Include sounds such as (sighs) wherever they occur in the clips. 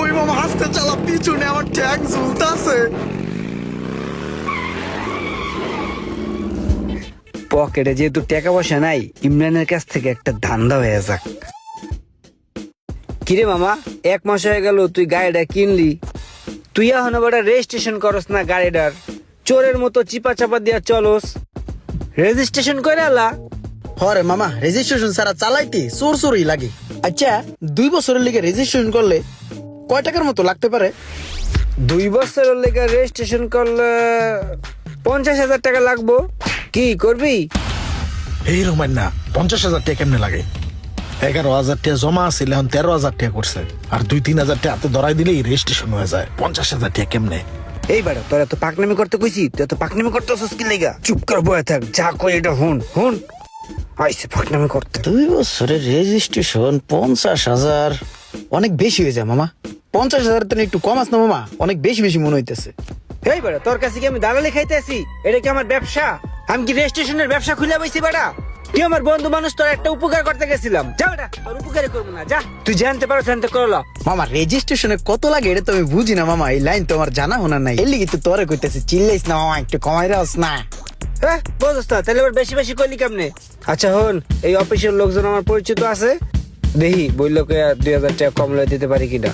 ওই মামা হাসতে চালা পিছনে আমার ট্যাগ ঝুলতাছে। পকেটে যেহেতু টাকা পয়সা নাই ইমরানের কাছ থেকে একটা ধান্দা হয়ে যাক। কিরে মামা এক মাস হয়ে গেল তুই গাড়িটা কিনলি। তুই এখন আবার রেজিস্ট্রেশন করস না গাড়িটার। চোরের মতো চিপা চাপা দিয়া চলস। রেজিস্ট্রেশন করে আলা হরে মামা রেজিস্ট্রেশন ছাড়া চালাইতে চোর চোরই লাগে। আচ্ছা দুই বছরের লিগে রেজিস্ট্রেশন করলে কয় টাকার মতো লাগতে পারে? দুই বছরের লেগে রেজিস্ট্রেশন করলে পঞ্চাশ হাজার টাকা লাগবো। কি করবি? এই রকমের না পঞ্চাশ হাজার টাকা কেমনে লাগে? এগারো হাজার টাকা জমা আছিল এখন তেরো হাজার টাকা করছে। আর দুই তিন হাজার টাকা হাতে ধরাই দিলেই রেজিস্ট্রেশন হয়ে যায়। পঞ্চাশ হাজার টাকা কেমনে? এই বেটা তোর এত পাকনামি করতে কইছি তুই এত পাকনামি করতে কি লেগা? চুপ করে বয়ে থাক যা কই এটা হুন হুন। আইসে পাকনামি করতে। দুই বছরের রেজিস্ট্রেশন পঞ্চাশ হাজার। অনেক বেশি হয়ে যায় মামা। পঞ্চাশ হাজার তো একটু কম আস না মামা? অনেক বেশি বেশি মনে হইতেছে। এই বেটা তোর কাছে কি আমি দালালি খাইতে আসি এটা কি আমার ব্যবসা? আমি কি রেজিস্ট্রেশনের ব্যবসা খুলে বইছি বেটা? তুই আমার বন্ধু মানুষ তোর একটা উপকার করতে গেছিলাম। যা বেটা তোর উপকারই করব না যা। তুই জানতে পারো জানতে করল মামা রেজিস্ট্রেশনে কত লাগে এটা তো আমি বুঝি না মামা এই লাইন তো আমার জানা হোনা নাই। এর লিগে তো তোরে কইতেছে চিল্লাইস না মামা একটু কমাই রাস না। হ্যাঁ বুঝছ না তাহলে বেশি বেশি করলি কেমনে? আচ্ছা হন এই অফিসের লোকজন আমার পরিচিত আছে? দেখি বলল দুই হাজার টাকা কম লয় দিতে পারি কিনা।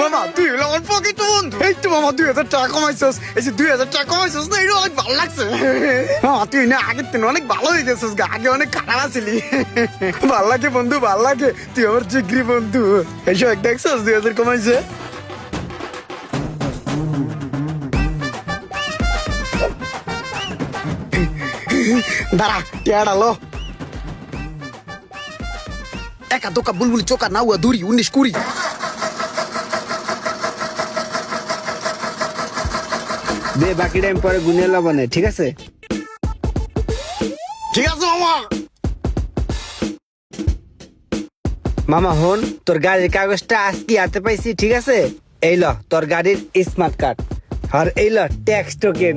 মামা, তুই হলো আমার পকেট বন্ধু। এই তো মামা, দুই হাজার টাকা এই যে দুই হাজার টাকা না এটা অনেক ভালো লাগছে। মামা, তুই না, আগের দিন অনেক ভালো হয়ে গেছিস আগে অনেক খারাপ ভালো লাগে বন্ধু, ভালো লাগে। তুই আমার বন্ধু। দুই হাজার কমাইছে? দাঁড়া একা দোকা বুলবুলি চোকা দুরি উনিশ কুড়ি। দে বাকি টাইম পরে গুনে লবনে ঠিক আছে? ঠিক আছে মামা। মামা হন তোর গাড়ির কাগজটা আজকে হাতে পাইছি ঠিক আছে? এই ল তোর গাড়ির স্মার্ট কার্ড আর এই ল ট্যাক্স টোকেন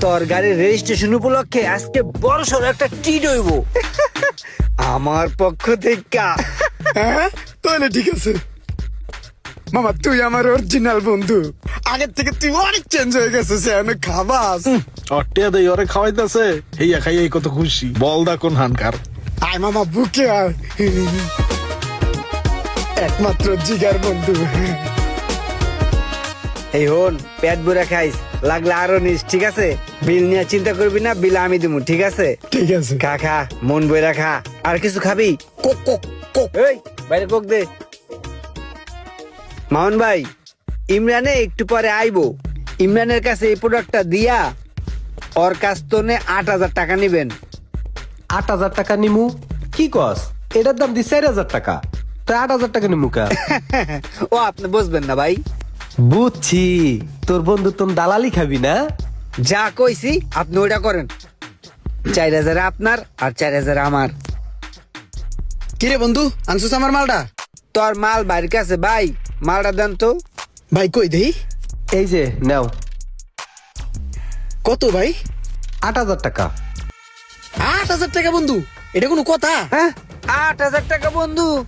তোর গাড়ির রেজিস্ট্রেশন উপলক্ষে আজকে বড় সড়ো একটা টিট হইব। (laughs) আমার পক্ষ থেকে। হ্যাঁ তাহলে ঠিক আছে। মামা তুই আমার অরিজিনাল বন্ধু। আগের থেকে তুই অনেক চেঞ্জ হয়ে গেছিস অনেক খাবাস। অটিয়া দেই ওরে খাওয়াইতেছে। হেইয়া কত খুশি। বলদা কোন হানকার। আয় মামা বুকে আয়। একমাত্র জিগার বন্ধু। এই হন পেট ভরে খাইস। লাগলে আরও নিস ঠিক আছে? বিল নিয়ে চিন্তা করবি না বিল আমি দিমু ঠিক আছে? ঠিক আছে। খা খা মন বইরা খা। আর কিছু খাবি? Coke coke coke. এই বাইরে কোক দে। মামুন ভাই ইমরানে একটু পরে আইবো। ইমরানের কাছে এই প্রোডাক্টটা দিয়া ওর কাছ তো নে আট হাজার টাকা নিবেন। আট হাজার টাকা নিমু? কি কস? এটার দাম দি চার হাজার টাকা। তো আট হাজার টাকা নিমু কা? (laughs) ও আপনি বুঝবেন না ভাই। বুঝছি। তোর বন্ধু তোর দালালি খাবি না? যা কইছি আপনি ওইটা করেন। চার হাজার আপনার আর চার হাজার আমার। কিরে বন্ধু আনছিস আমার মালটা? তোর মাল বাড়ির কাছে ভাই মালটা দেন তো। ভাই কই দেই? এই যে নাও। কত ভাই? আট হাজার টাকা। আট হাজার টাকা বন্ধু। এটা কোনো কথা? হ্যাঁ? আট হাজার টাকা বন্ধু।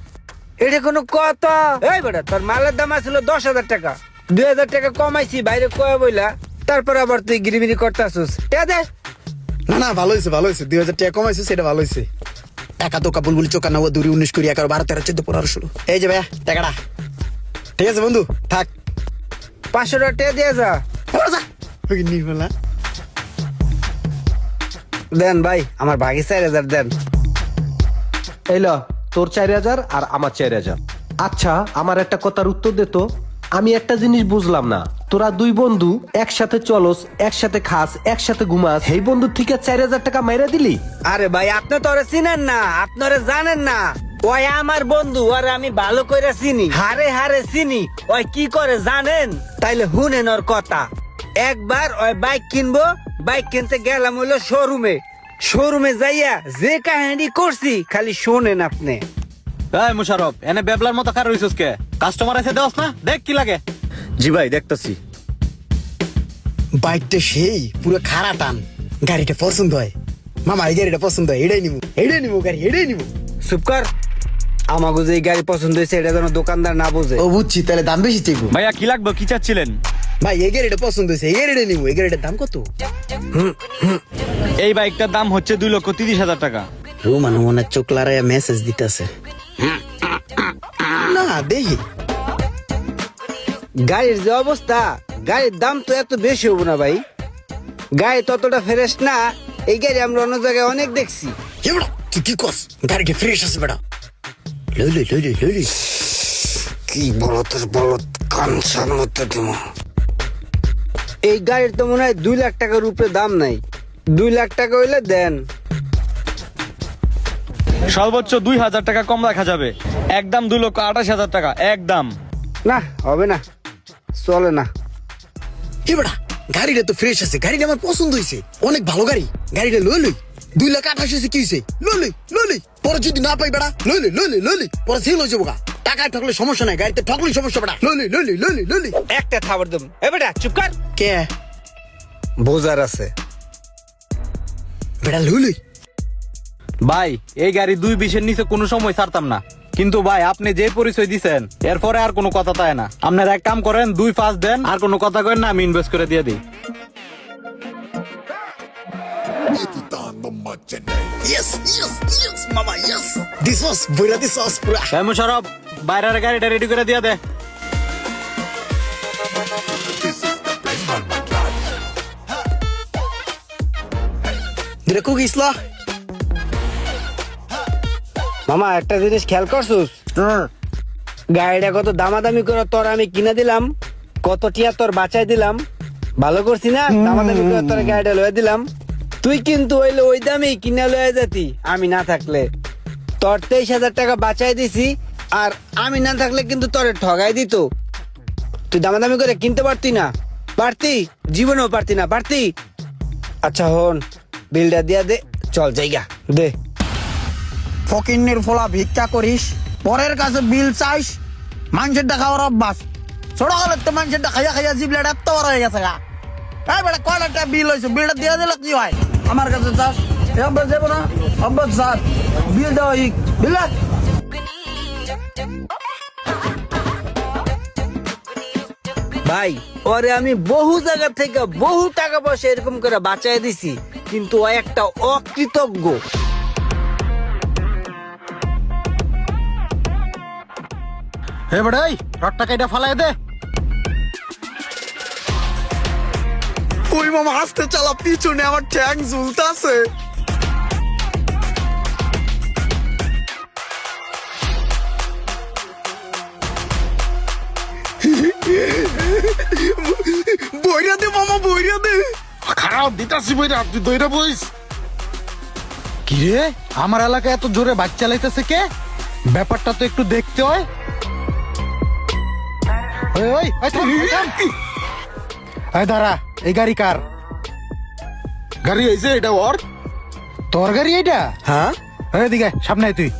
এটা কোনো কথা। এই বেটা তোর মালের দাম আছিল দশ হাজার টাকা। দুই হাজার টাকা কমাইছি বাইরে কয়ে বইলা। তারপর আবার তুই গিরিমিরি করতে আসুস না না ভালো হয়েছে ভালো হয়েছে। দুই হাজার টাকা কমাইছে সেটা ভালো হয়েছে। একা দোকা বুলবুলি চোকা নাও দুরি উনিশ কুড়ি এগারো বারো তেরো চোদ্দ পনেরো ষোলো। এই যে ভাইয়া টাকাটা। ঠিক আছে বন্ধু থাক। পাঁচশো টাকা টেয়া দিয়ে যা। ওই নির্মলা দেন ভাই আমার ভাগে চার হাজার দেন। এই ল তোর চার হাজার আর আমার চার হাজার। আচ্ছা আমার একটা কথার উত্তর দে তো। আমি একটা জিনিস বুঝলাম না। তোরা দুই বন্ধু একসাথে চলস একসাথে খাস একসাথে ঘুমাস। এই বন্ধুর থেকে চার হাজার টাকা মাইরা দিলি? আরে ভাই আপনি তো ওরে চিনেন না আপনারা জানেন না। ওই আমার বন্ধু আর আমি ভালো করে চিনি। হারে হারে চিনি। ওই কি করে জানেন? তাইলে হুনেন ওর কথা। একবার ওই বাইক কিনবো বাইক কিনতে গেলাম হইল শোরুমে। শোরুমে যাইয়া যে কাহিনী করছি খালি শোনেন আপনি। এই মুশারফ এনে বেবলার মতো কার রইছস কে? কাস্টমার এসে দেওস না? দেখ কি লাগে। জি ভাই দেখতাছি। বাইকটা সেই পুরো খারা টান। গাড়িটা পছন্দ হয়। মামা এই গাড়িটা পছন্দ হয়। এটাই নিবো এটাই নিবো গাড়ি এটাই নিবো চুপ কর। আমাকে যে গাড়ি পছন্দ হয়েছে এটা যেন দোকানদার না বোঝে। ও বুঝছি তাহলে দাম বেশি চাইব? ভাইয়া কি লাগবে? কি চাচ্ছিলেন? ভাই এই গাড়িটা পছন্দ হয়েছে এই গাড়িটা নিবো এই গাড়িটার দাম কত? এই বাইকটার দাম হচ্ছে দুই লক্ষ তিরিশ হাজার টাকা। রোমান মনে চোখ লারাইয়া মেসেজ দিতেছে। না দেখি। গাড়ির যে অবস্থা গাড়ির দাম তো এত বেশি হব না ভাই। গাড়ি ততটা ফ্রেশ না এই গাড়ি আমরা অন্য জায়গায় অনেক দেখছি। তুই কি কস গাড়িটা ফ্রেশ আছে বেটা। লইলি লইলি লইলি কি বলো তোর বলো কাঞ্চার মধ্যে তুমি এই গাড়ির তো মনে হয় দুই লাখ টাকার উপরে দাম নাই। দুই লাখ টাকা হইলে দেন। সর্বোচ্চ দুই হাজার টাকা কম রাখা যাবে। একদম দুই লক্ষ আঠাশ হাজার টাকা একদম। না হবে না। চলে না। এবারা গাড়িটা তো ফ্রেশ আছে। গাড়িটা আমার পছন্দ হয়েছে অনেক ভালো গাড়ি। গাড়িটা লই লই। দুই লাখ আঠাশ হয়েছে কি হয়েছে পরে যদি না পাই বেড়া পরে সেল হয়ে যাব টাকায় ঠকলে সমস্যা নাই গাড়িতে ঠকলেই সমস্যা বেড়া। একটা খাবার দেব এ বেটা চুপ কর। কে? বোঝার আছে। লই ভাই এই গাড়ি দুই বিশের নিচে কোনো সময় ছাড়তাম না। কিন্তু ভাই আপনি যে পরিচয় দিছেন এরপরে আর কোনো কথা তাই না। আপনার এক কাম করেন দুই পাঁচ দেন আর কোনো কথা করেন না আমি ইনভেস্ট করে দিয়ে দিই। মামা ইয়েস দিস ওয়াজ বইরা দিস ওয়াজ পুরা মুশারফ বাইরের গাড়িটা রেডি করে দিয়ে দে। গিসলা মামা একটা জিনিস খেয়াল করছিস? গাড়িটা কত দামাদামি করে তোর আমি কিনে দিলাম কত টিয়া তোর বাঁচাই দিলাম ভালো করছি না? দামাদামি করে তোর গাড়িটা লয়ে দিলাম। তুই কিন্তু ওইলে ওই দামেই কিনে লয়ে যেতি, আমি না থাকলে। তোর তেইশ হাজার টাকা বাঁচাই দিছি, আর আমি না থাকলে কিন্তু তোর ঠগাই দিত। তুই দামাদামি করে কিনতে পারতি না। পারতি, জীবনেও পারতি না, পারতি। আচ্ছা হন, বিলটা দিয়া দে, চল জায়গা, দে। ফকিন্নির ফোলা ভিক্ষা করিস, পরের কাছে বিল চাইস মানুষের খাওয়ার অভ্যাস। ছোট হলে তো মানুষের খাইয়া খাইয়া জিবলেটা এত বড় হয়ে গেছে গা। এই বেটা কয় লাখ টাকা বিল হয়েছে? বিলটা দিয়ে দিলে কি হয়? আমার কাছে যাব না? বিল দেওয়া হিক বিল ভাই ওরে আমি বহু জায়গা থেকে বহু টাকা পয়সা এরকম করে বাঁচাই দিছি কিন্তু ও একটা অকৃতজ্ঞ। হে বেড়াই রটটা কাইটা ফালাই দে। ওই মামা আসতে চালা পিছনে আমার ট্যাং ঝুলতাছে। বইরা দে মামা বইরা দে। খারাপ দিতাছি বইরা তুই দইরা বইস। কি রে আমার এলাকায় এত জোরে বাইক চালাইতেছে কে? ব্যাপারটা তো একটু দেখতে হয়। ওই ওই ওই থাম, থাম। এই দাঁড়া এই গাড়ি কার? গাড়ি হয়েছে এটা ওর? তোর গাড়ি এটা হ্যাঁ। এদিকে সামনে আয় তুই।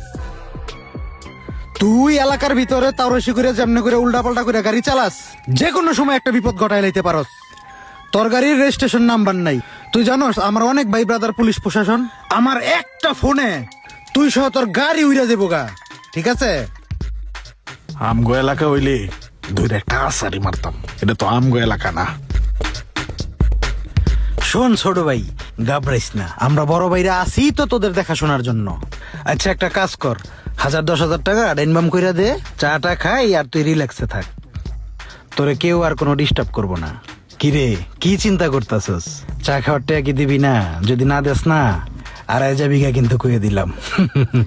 তুই এলাকার ভিতরে তাওরসি করে যেমনি করে উল্টা পাল্টা করে গাড়ি চালাস যে কোনো সময় একটা বিপদ ঘটাই লাইতে পারস। তোর গাড়ির রেজিস্ট্রেশন নাম্বার নাই। তুই জানোস আমার অনেক ভাই ব্রাদার পুলিশ প্রশাসন আমার একটা ফোনে তুই সহ তোর গাড়ি উড়ে দেবো গা। ঠিক আছে? আমগো এলাকা হইলে দুইটা একটা আসারি মারতাম? এটা তো আমগো এলাকা না। শোন ছোট ভাই, ঘাবড়াইস না। আমরা বড় ভাইরা আছি তো তোদের দেখাশোনার জন্য। আচ্ছা একটা কাজ কর। হাজার, দশ হাজার টাকা ডাইনবাম কইরা দে, চাটা খাই আর তুই রিল্যাক্সে থাক। তোরে কেউ আর কোনো ডিস্টার্ব করব না। কিরে, কি চিন্তা করতেছস? চা খাওয়ার টাকা কি দিবি না, যদি না দেস না, আড়াই যাবি গা কিন্তু কইয়ে দিলাম।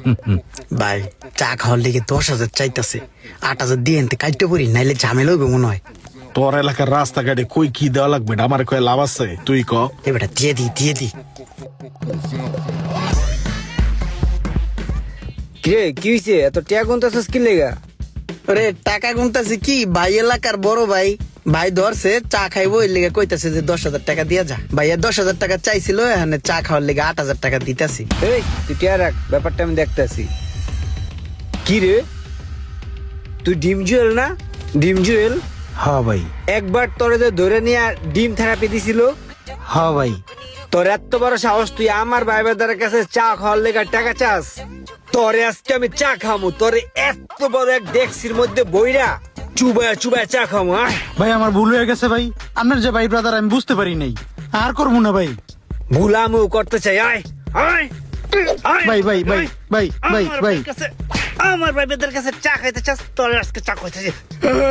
(laughs) ভাই, চা খাওয়ার লিগে দশ হাজার চাইতাছে। আট হাজার দিয়ে এনতে কাটতে পারি নাইলে ঝামেলা হইবে মনে হয়। তোর এলাকার রাস্তাঘাটে কই কি দেওয়া লাগবে আমার কয়ে লাভ আছে। তুই ক। এ বেটা দিয়ে দি দিয়ে দি। কিরে কি হইছে? এত টিয়া গুনতেছিস কি লেগা? আরে টাকা গুনতাছে কি? ভাই এলাকার বড় ভাই। ভাই ধরছে চা খাইবো এর লেগে কইতাছে যে দশ হাজার টাকা দিয়া যা। ভাইয়া দশ হাজার টাকা চাইছিল এখানে চা খাওয়ার লেগে আট হাজার টাকা দিতাছি। এই তুই টিয়া রাখ ব্যাপারটা আমি দেখতেছি। কি রে? তুই ডিম জুয়েল না? ডিম জুয়েল? হ্যাঁ ভাই। একবার তোরে যে ধরে নিয়ে ডিম থেরাপি দিছিল হ্যাঁ ভাই। তোর এত বড় সাহস তুই আমার ভাই বাদারের কাছে চা খাওয়ার লেগে টাকা চাস? তোরে আজকে আমি চা খামু তোরে এত বড় এক ডেক্সির মধ্যে বইরা চুবায়া চুবায়া চা খামু আয় ভাই আমার ভুল হয়ে গেছে ভাই। আপনার যে ভাই ব্রাদার আমি বুঝতে পারি নাই। আর করব না ভাই। ভুলামু করতে চাই আয় আয় আয়, ভাই, ভাই, ভাই, ভাই, ভাই, আমার ভাই। কাছে। আমার ভাইদের কাছে চা খাইতে চাস তোরে আজকে চা খাইতে চাই।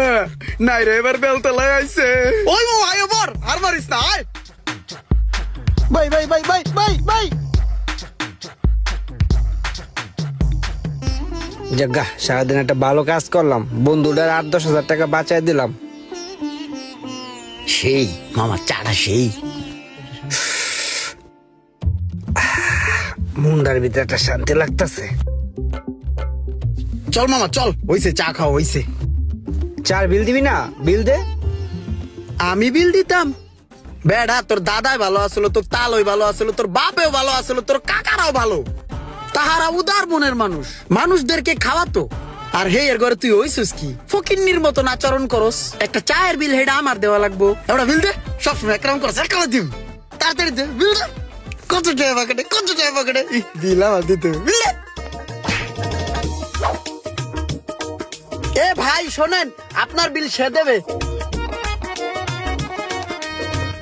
(laughs) নাই রে এবার বেলতলায় আইছে। ওই মামা আয় ওপর আর মারিস না আয়। ভাই ভাই ভাই ভাই ভাই ভাই। জাগা সারাদিন একটা ভালো কাজ করলাম বন্ধুটার আট দশ হাজার টাকা বাঁচাই দিলাম। সেই মামা চাটা সেই। (sighs) মুন্ডার ভিতরে একটা শান্তি লাগতেছে। চল মামা চল। হইছে চা খাওয়া হইছে চার বিল দিবি না? বিল দে। আমি বিল দিতাম। বেড়া তোর দাদাই ভালো আসলো তোর তালই ভালো আসলো তোর বাপেও ভালো আসলো তোর কাকারাও ভালো। তাহারা উদার মনের মানুষ মানুষদেরকে খাওয়াতো। আর হে এর ঘরে তুই হইছিস কি? ফকিন্নির মতন আচরণ করস। একটা চায়ের বিল হেডা আমার দেওয়া লাগবো। এবার বিল দে সবসময় একরকম করস একলা দিম। তাড়াতাড়ি দে বিল দে। কত টাকা পকেটে কত টাকা পকেটে বিল আমার দিতে বিল দে। ভাই, শোনেন, আপনার বিল সে দেবে।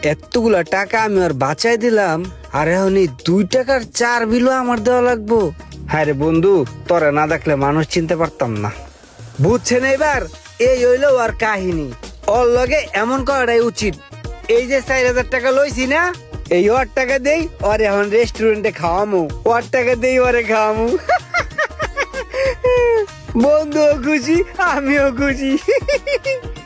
এতগুলা টাকা আমি আর বাঁচাই দিলাম, আর এখন এই দুই টাকার চার বিলও আমার দেওয়া লাগবো। হ্যাঁ বন্ধু, তোরা না দেখলে মানুষ চিনতে পারতাম না। বুঝছেন এবার? এই হইল আর কাহিনী। ওর লগে এমন করাটাই উচিত। এই যে চার হাজার টাকা লইছি না, এই ওর টাকা দেই ওর এখন রেস্টুরেন্টে খাওয়ামু। ওর টাকা দেই ওরে খাওয়ামু। (laughs) বন্ধুও খুশি আমিও খুশি। (laughs)